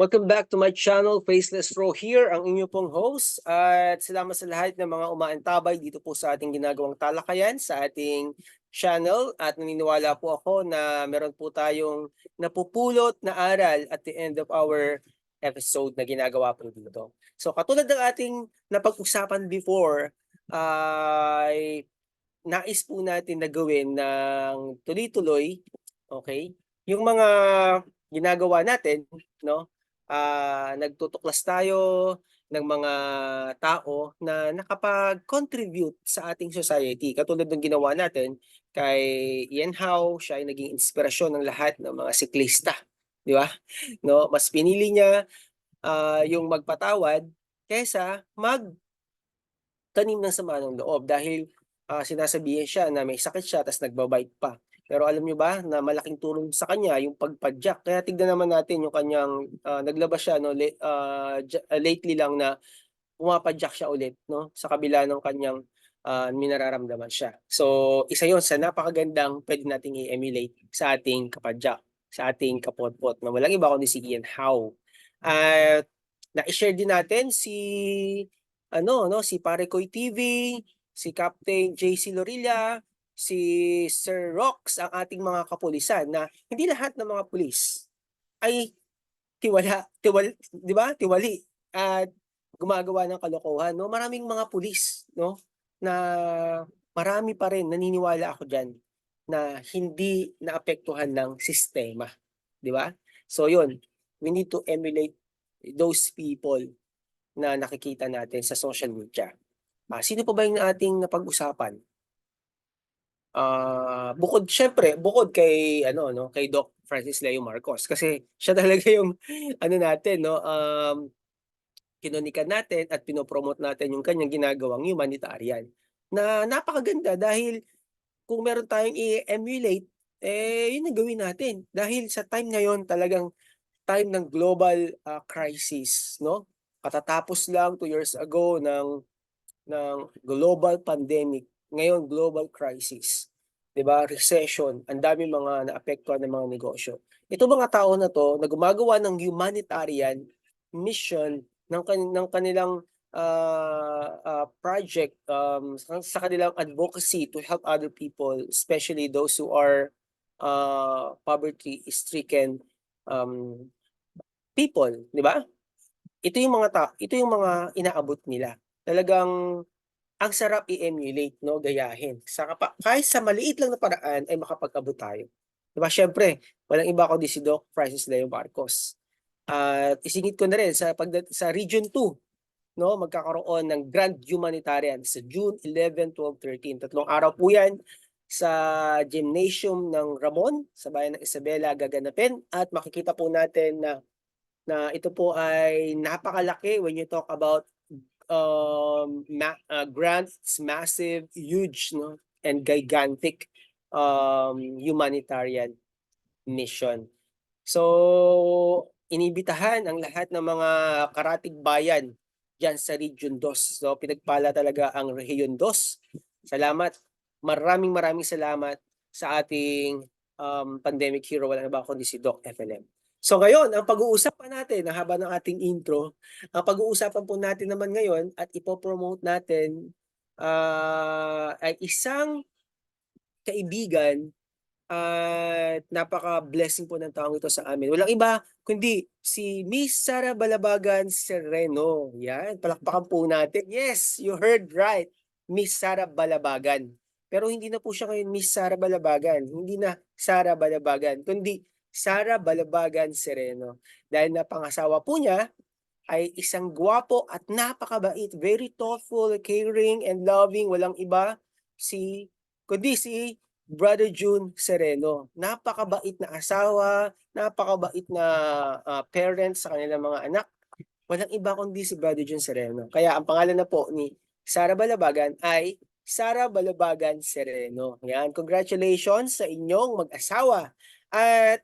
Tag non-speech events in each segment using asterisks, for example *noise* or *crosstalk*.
Welcome back to my channel, Faceless Row here, ang inyo pong host. At salamat sa lahat ng mga umaantabay dito po sa ating ginagawang talakayan sa ating channel. At naniniwala po ako na meron po tayong napupulot na aral at the end of our episode na ginagawa po dito. So katulad ng ating napag-usapan before, ay nais po natin na gawin ng tuloy-tuloy, okay? Yung mga ginagawa natin, no? Ah nagtutuklas tayo ng mga tao na nakapag-contribute sa ating society. Katulad ng ginawa natin kay Ian Howe, siya ay naging inspirasyon ng lahat ng mga siklista, di ba? No, mas pinili niya ah, yung magpatawad kaysa mag tanim ng sama ng loob dahil ah, sinasabihan siya na may sakit siya tapos nagbabite pa. Pero alam niyo ba na malaking tulong sa kanya yung pagpadyak. Kaya tignan naman natin yung kanyang ah, naglabas siya no ah, ja- ah, lately lang na pumapadyak siya ulit no sa kabila ng kanyang ah, minararamdaman siya. So isa yon sa napakagandang pwede nating i-emulate sa ating kapadyak, sa ating kapotpot na walang iba kundi si Ian Howe. At na-share din natin si ano no si Pare Koy TV, si Captain JC Lorilla, si Sir Rox ang ating mga kapulisan na hindi lahat ng mga pulis ay tiwala, tiwal, di ba? Tiwali at gumagawa ng kalokohan, no? Maraming mga pulis, no? Na marami pa rin naniniwala ako diyan na hindi naapektuhan ng sistema, di ba? So yun, we need to emulate those people na nakikita natin sa social media. Ah, sino pa ba yung ating napag-usapan? Ah, bukod siyempre, bukod kay ano 'no, kay Doc Francis Leo Marcos kasi siya *laughs* talaga yung ano natin 'no, um, kinonikan natin at pino-promote natin yung kanyang ginagawang humanitarian. Na napakaganda dahil kung meron tayong i-emulate, eh, yun ang gawin natin. Dahil sa time ngayon talagang time ng global ah, crisis 'no. Katatapos lang 2 years ago ng ng global pandemic, ngayon global crisis. 'Di ba? Recession, ang daming mga naapektuhan ng mga negosyo. Itong mga tao na 'to na gumagawa ng humanitarian mission ng kan ng kanilang ah, ah, project um, sa, sa kanilang advocacy to help other people, especially those who are uh, poverty stricken um, people, 'di ba? Ito yung mga ta ito yung mga inaabot nila. Talagang ang sarap i-emulate 'no, gayahin. Sa kahit sa maliit lang na paraan ay makapag-abot tayo. 'Di ba siyempre, walang iba kundi si Doc Francis Leo Marcos. At isingit ko na rin sa pagda sa Region 2 'no, magkakaroon ng Grand Humanitarian sa June 11, 12, 13. Tatlong araw po 'yan sa gymnasium ng Ramon sa bayan ng Isabela gaganapin at makikita po natin na na ito po ay napakalaki when you talk about um ma- uh, grants massive huge no and gigantic um humanitarian mission. So inibitahan ang lahat ng mga karatig bayan diyan sa Region 2 so pinagpala talaga ang Region 2 salamat. Maraming maraming salamat sa ating um, pandemic hero. Wala na ba kundi si Doc FLM So ngayon, ang pag-uusapan natin, ang haba ng ating intro, ang pag-uusapan po natin naman ngayon at ipopromote natin ah, ay isang kaibigan at napaka-blessing po ng taong ito sa amin. Walang iba kundi si Miss Sara Balabagan Sereno. Yan, palakpakan po natin. Yes, you heard right. Miss Sara Balabagan. Pero hindi na po siya ngayon Miss Sara Balabagan. Hindi na Sara Balabagan, kundi Sara Balabagan Sereno. Dahil napangasawa po niya ay isang gwapo at napakabait, very thoughtful, caring, and loving. Walang iba si, kundi si Brother June Sereno. Napakabait na asawa, napakabait na ah, parents sa kanilang mga anak. Walang iba kundi si Brother June Sereno. Kaya ang pangalan na po ni Sara Balabagan ay Sara Balabagan Sereno. Yan, congratulations sa inyong mag-asawa. At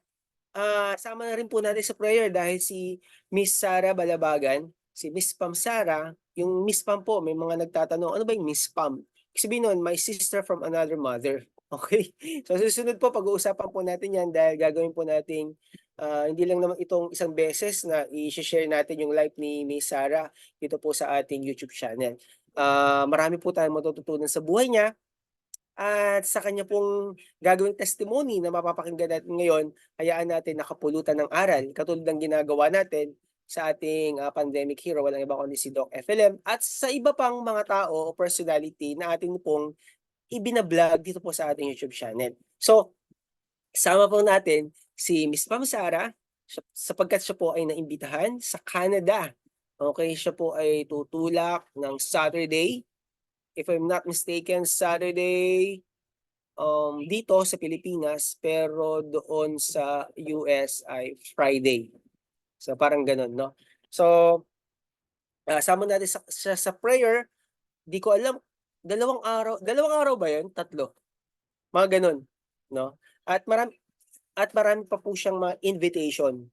Ah, sama na rin po natin sa prayer dahil si Miss Sara Balabagan, si Miss Pam Sara, yung Miss Pam po, may mga nagtatanong, ano ba yung Miss Pam? Sabihin nun, my sister from another mother. *laughs* Okay? So susunod po, pag-uusapan po natin yan dahil gagawin po nating Ah, hindi lang naman itong isang beses na i-she-share natin yung life ni Miss Sarah dito po sa ating YouTube channel. Ah, marami po tayong matututunan sa buhay niya at sa kanya pong gagawing testimony na mapapakinggan natin ngayon, hayaan natin nakapulutan ng aral katulad ng ginagawa natin sa ating, ah, pandemic hero, walang iba kundi si Doc FLM at sa iba pang mga tao o personality na atin pong ibina-vlog dito po sa ating YouTube channel. So, Kasama po natin si Miss Ma'am Sara sapagkat siya po ay naimbitahan sa Canada. Okey, siya po ay tutulak ng Saturday, if I'm not mistaken, Saturday, um, dito sa Pilipinas, pero doon sa US ay Friday. So, parang gano'n 'no. So, ah, sama natin sa siya sa prayer, 'di ko alam, dalawang araw dalawang araw ba 'yun, tatlo? Mga gano'n 'no. At marami at marami pa po siyang mga invitation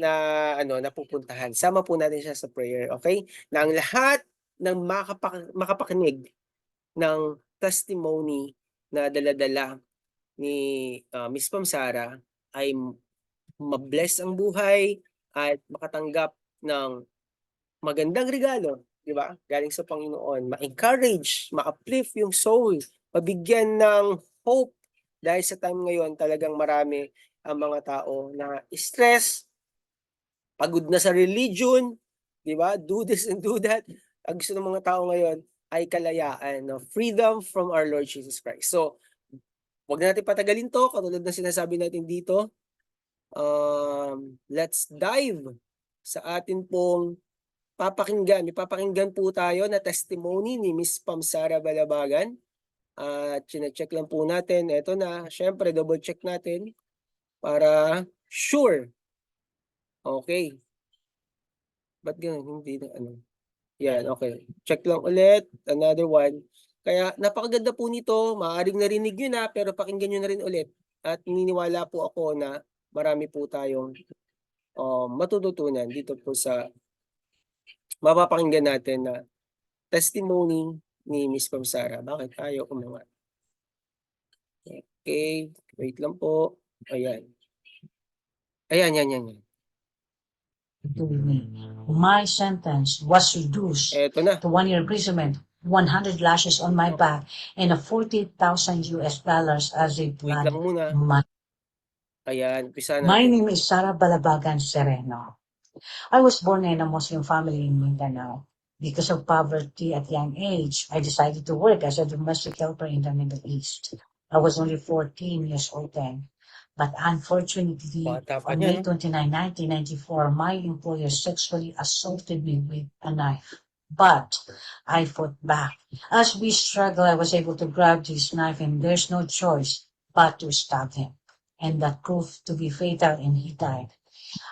na ano, na pupuntahan. Sama po natin siya sa prayer, okey? Na ang lahat ng makapa makapakinig ng testimony na dala-dala ni, ah, Miss Ma'am Sara ay ma-bless ang buhay at makatanggap ng magandang regalo, 'di ba, galing sa Panginoon. Ma-encourage, ma-uplift yung soul, mabigyan ng hope dahil sa time ngayon talagang marami ang mga tao na stress, pagod na sa religion, 'di ba? Do this and do that. Ang gusto ng mga tao ngayon ay kalayaan 'no, freedom from our Lord Jesus Christ. So, wag na natin patagalin 'to katulad ng sinasabi natin dito. Um, let's dive sa atin pong papakinggan. May papakinggan po tayo na testimony ni Miss Pam Sara Balabagan. At chine-check lang po natin, eto na, siyempre double check natin para sure. Okey. Ba't gano'n hindi na ano, yan okey. Check lang ulit, another one. Kaya napakaganda po nito, maaaring narinig niyo na pero pakinggan niyo na rin ulit at naniniwala po ako na marami po tayong, um, matututunan dito po sa mapapakinggan natin na testimony ni Miss Ma'am Sara. Bakit ayaw umangat? Okey, wait lang po. Ayan. Ayan, yan, yan, yan. To me. My sentence was reduced Eto na. to one year imprisonment, 100 lashes on my back, and a 40,000 US dollars as a Wait lang blood muna. money. Ayan, umpisa My name is Sara Balabagan Sereno. I was born in a Muslim family in Mindanao. Because of poverty at young age, I decided to work as a domestic helper in the Middle East. I was only 14 years old then. But unfortunately, on May no? 29, 1994, my employer sexually assaulted me with a knife. But I fought back. As we struggled, I was able to grab this knife and there's no choice but to stab him. And that proved to be fatal and he died.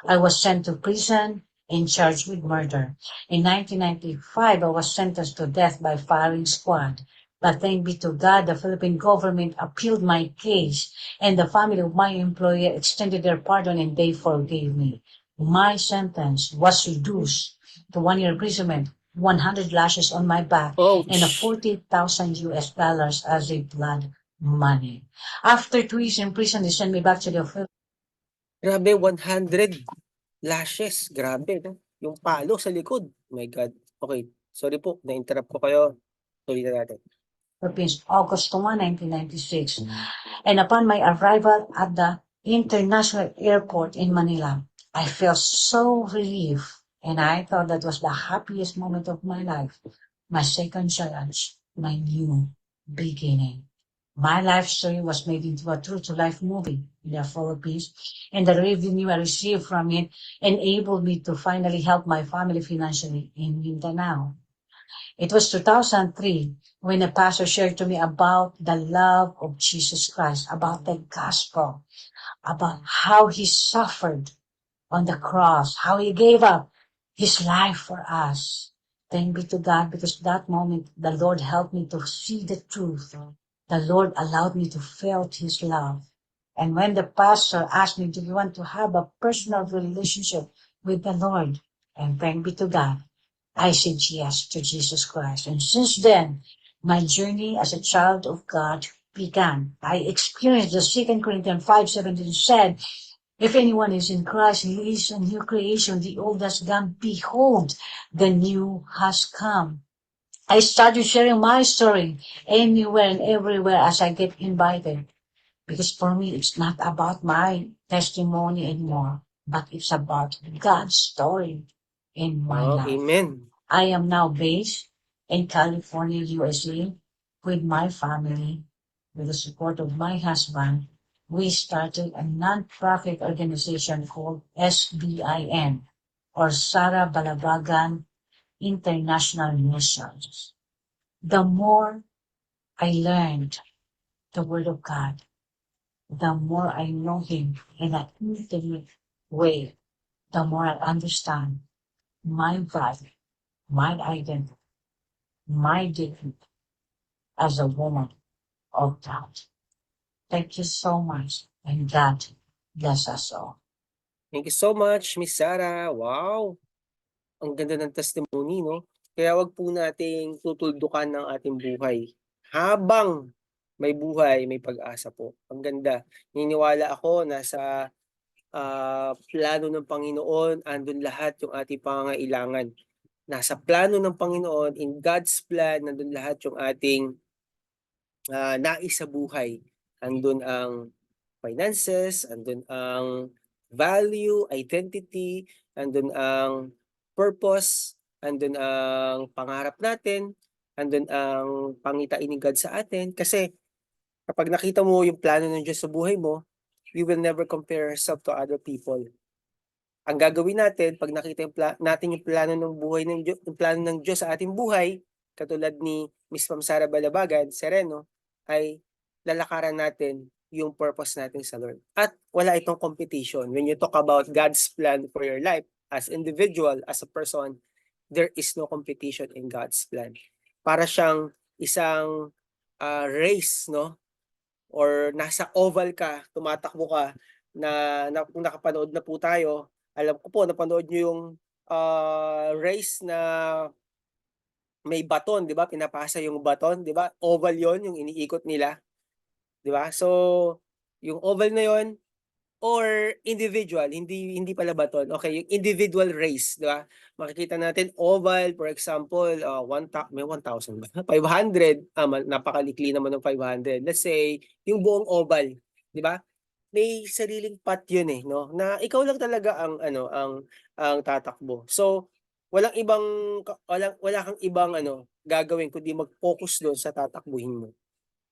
I was sent to prison and charged with murder. In 1995, I was sentenced to death by firing squad. But thank be to God, the Philippine government appealed my case and the family of my employer extended their pardon and they forgave me. My sentence was reduced to one year imprisonment, 100 lashes on my back, Ouch! and a 40,000 US dollars as a blood money. After two years in prison, they sent me back to the Philippines. Grabe, 100 lashes. Grabe, no? Yung palo sa likod. My God. Okay, sorry po, na-interrupt ko kayo. Ulitin natin. Philippines, August 1, 1996. Mm. And upon my arrival at the international airport in Manila, I felt so relieved and I thought that was the happiest moment of my life. My second challenge, my new beginning. My life story was made into a true-to-life movie in the Philippines, and the revenue I received from it enabled me to finally help my family financially in Mindanao. It was 2003 when a pastor shared to me about the love of Jesus Christ, about the gospel, about how he suffered on the cross, how he gave up his life for us. Thank be to God because that moment the Lord helped me to see the truth. The Lord allowed me to feel his love. And when the pastor asked me, do you want to have a personal relationship with the Lord? And thank be to God, I said yes to Jesus Christ. And since then, my journey as a child of God began. I experienced the Second Corinthians 5.17 said, If anyone is in Christ, he is a new creation. The old has gone. Behold, the new has come. I started sharing my story anywhere and everywhere as I get invited. Because for me, it's not about my testimony anymore, but it's about God's story in my Oh, life. amen. I am now based in California, USA, with my family, with the support of my husband. We started a non-profit organization called SBIN, or Sarah Balabagan International Missions. The more I learned the Word of God, the more I know Him in an intimate way, the more I understand my value, my identity, my dignity as a woman of God. Thank you so much, and God bless us all. Thank you so much, Miss Sarah. Wow! Ang ganda ng testimony, no? Kaya wag po nating tutuldukan ng ating buhay. Habang may buhay, may pag-asa po. Ang ganda. Naniniwala ako na sa ah, plano ng Panginoon, andun lahat yung ating pangangailangan. Nasa plano ng Panginoon, in God's plan, nandun lahat yung ating ah, nais sa buhay. Andun ang finances, andun ang value, identity, andun ang purpose, andun ang pangarap natin, andun ang pangitain ni God sa atin. Kasi kapag nakita mo yung plano ng Diyos sa buhay mo, we will never compare ourselves to other people. Ang gagawin natin, pag nakita yung natin yung plano ng buhay ng Diyos, yung plano ng Diyos sa ating buhay, katulad ni Miss Ma'am Sara Balabagan, Sereno, ay lalakaran natin yung purpose natin sa Lord. At wala itong competition. When you talk about God's plan for your life, as individual, as a person, there is no competition in God's plan. Para siyang isang ah, race, no? Or nasa oval ka, tumatakbo ka, na, na kung nakapanood na po tayo, alam ko po, napanood nyo yung ah, race na may baton, di ba? Pinapasa yung baton, di ba? Oval yon yung iniikot nila. Di ba? So, yung oval na yon or individual, hindi hindi pala baton. Okay, yung individual race, di ba? Makikita natin oval, for example, uh, one ta- may 1,000 ba? *laughs* 500, ah, ma- napakalikli naman ng 500. Let's say, yung buong oval, di ba? May sariling path yun eh, no? Na ikaw lang talaga ang ano, ang ang tatakbo. So, walang ibang walang wala kang ibang ano gagawin kundi mag-focus doon sa tatakbuhin mo.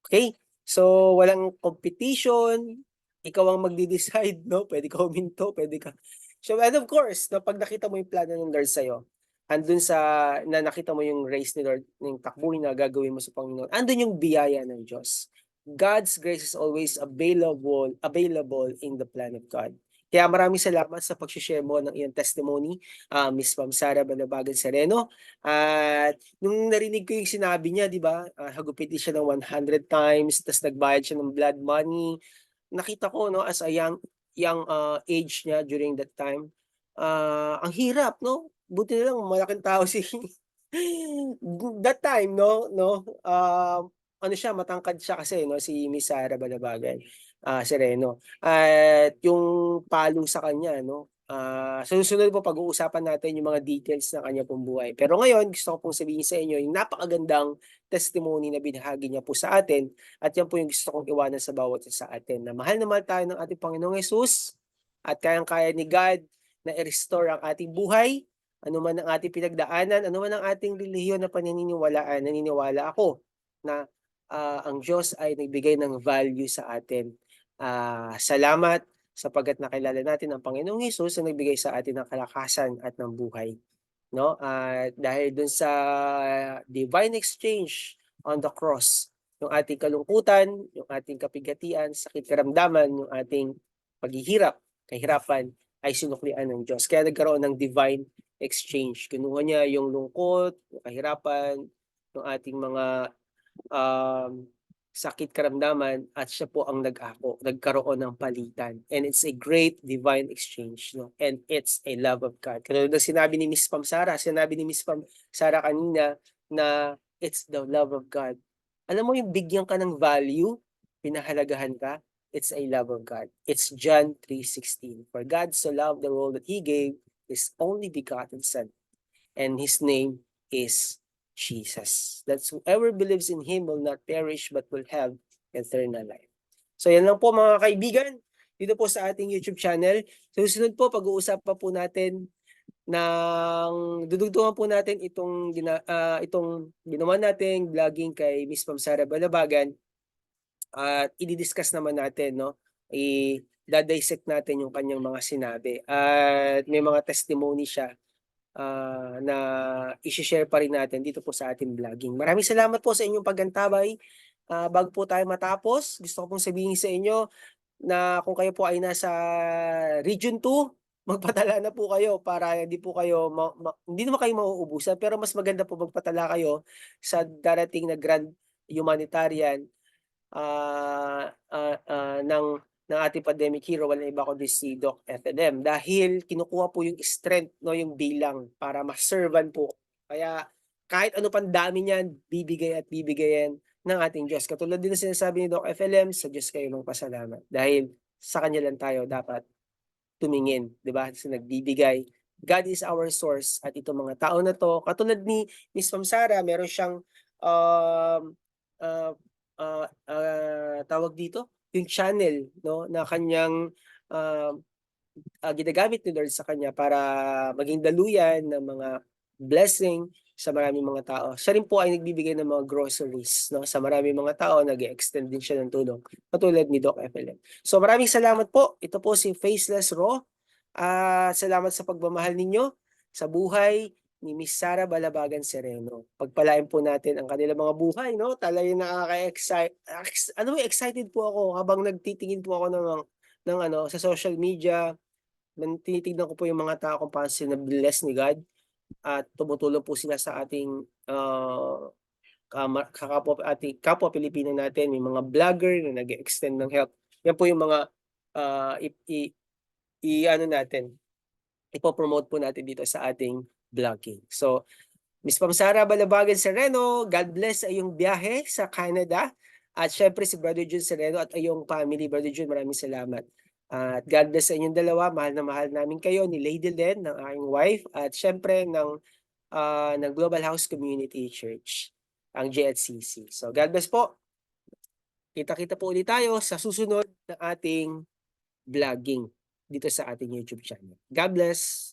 Okay? So, walang competition, ikaw ang magde-decide, no? Pwede ka huminto, pwede ka. So, and of course, na pag nakita mo yung plano ng Lord sa'yo, andun sa, na nakita mo yung race ni Lord, yung takbuhin na gagawin mo sa Panginoon, andun yung biyaya ng Diyos. God's grace is always available, available in the plan of God. Kaya maraming salamat sa pag-share mo ng iyong testimony, ah, Miss Ma'am Sara Balabagan Sereno. At nung narinig ko yung sinabi niya, di ba, ah, hagupitin siya ng 100 times, tapos nagbayad siya ng blood money. Nakita ko, no, as a young, young ah, age niya during that time, ah, ang hirap, no? Buti na lang, malaking tao *laughs* si that time, no, no, ah, ano siya, matangkad siya kasi, no, si Miss Sara Balabagan, ah, Sereno. At yung palo sa kanya, no, ah, sa susunod po pag-uusapan natin yung mga details ng kanya pong buhay. Pero ngayon, gusto ko pong sabihin sa inyo yung napakagandang testimony na binahagi niya po sa atin at yan po yung gusto kong iwanan sa bawat isa sa atin na mahal na mahal tayo ng ating Panginoong Yesus at kayang-kaya ni God na i-restore ang ating buhay, ano man ang ating pinagdaanan, ano man ang ating relihiyon na paniniwalaan, naniniwala ako na ah, ang Diyos ay nagbigay ng value sa atin. Ah, salamat sapagkat nakilala natin ang Panginoong Hesus na nagbigay sa atin ng kalakasan at ng buhay. No? At dahil dun sa divine exchange on the cross, yung ating kalungkutan, yung ating kapigatian, sakit karamdaman, yung ating paghihirap, kahirapan, ay sinuklian ng Diyos. Kaya nagkaroon ng divine exchange. Kinuha niya yung lungkot, yung kahirapan, yung ating mga um, sakit karamdaman at siya po ang nag-ako, nagkaroon ng palitan. And it's a great divine exchange, no? And it's a love of God. Katulad ng sinabi ni Miss Pam Sara, sinabi ni Miss Pam Sara kanina na it's the love of God. Alam mo yung bigyan ka ng value, pinahalagahan ka, it's a love of God. It's John 3:16. For God so loved the world that he gave his only begotten son and his name is Jesus. That's whoever believes in him will not perish but will have eternal life. So yan lang po mga kaibigan dito po sa ating YouTube channel. So susunod po pag-uusapan po natin ng dudugtungan po natin itong gina, ah, itong ginawa nating vlogging kay Miss Ma'am Sara Balabagan at i-discuss naman natin no i dissect natin yung kanyang mga sinabi at may mga testimony siya ah, na i-share pa rin natin dito po sa ating vlogging. Maraming salamat po sa inyong pagantabay. Ah, bago po tayo matapos, gusto ko pong sabihin sa inyo na kung kayo po ay nasa Region 2, *laughs* magpatala na po kayo para hindi po kayo ma- ma- hindi naman kayo mauubusan pero mas maganda po magpatala kayo sa darating na grand humanitarian ah, ah, ah, ng ng ating pandemic hero wala iba kundi si Doc FNM dahil kinukuha po yung strength no yung bilang para ma-servan po. Kaya kahit ano pang dami niyan bibigay at bibigayan ng ating Diyos. Katulad din ng sinasabi ni Doc FLM sa Diyos kayo magpasalamat. Dahil sa kanya lang tayo dapat tumingin di ba? Sa nagbibigay. God is our source at itong mga tao na to. Katulad ni Miss Ma'am Sara meron siyang um, uh, uh, uh, tawag dito yung channel no na kanyang um, ah, ginagamit ni Lord sa kanya para maging daluyan ng mga blessing sa maraming mga tao. Siya rin po ay nagbibigay ng mga groceries no sa maraming mga tao, nag-extend din siya ng tulong katulad ni Doc FLM. So maraming salamat po. Ito po si Faceless Raw. At salamat sa pagmamahal ninyo sa buhay ni Miss Sara Balabagan Sereno. Pagpalain po natin ang kanilang mga buhay, no? Talagang nakaka-excite. ex- Ano, excited po ako habang nagtitingin po ako ng, ng ano, sa social media. nan- Tinitignan ko po yung mga tao kung paano sila bless ni God at tumutulong po sila sa ating uh, kama, kakapwa, ating kapwa Pilipino natin. May mga vlogger na nag-extend ng help. Yan po yung mga uh, i, i, i- ano natin, ipopromote po natin dito sa ating vlogging. So, Miss Pamsara Balabagan Sereno, God bless sa iyong biyahe sa Canada. At syempre si Brother Jun Sereno at iyong family, Brother Jun, maraming salamat. At God bless sa inyong dalawa. Mahal na mahal namin kayo ni Lady Len, ng aking wife, at syempre ng, ah, ng Global House Community Church, ang JHCC. So God bless po. Kita-kita po ulit tayo sa susunod na ating vlogging dito sa ating YouTube channel. God bless!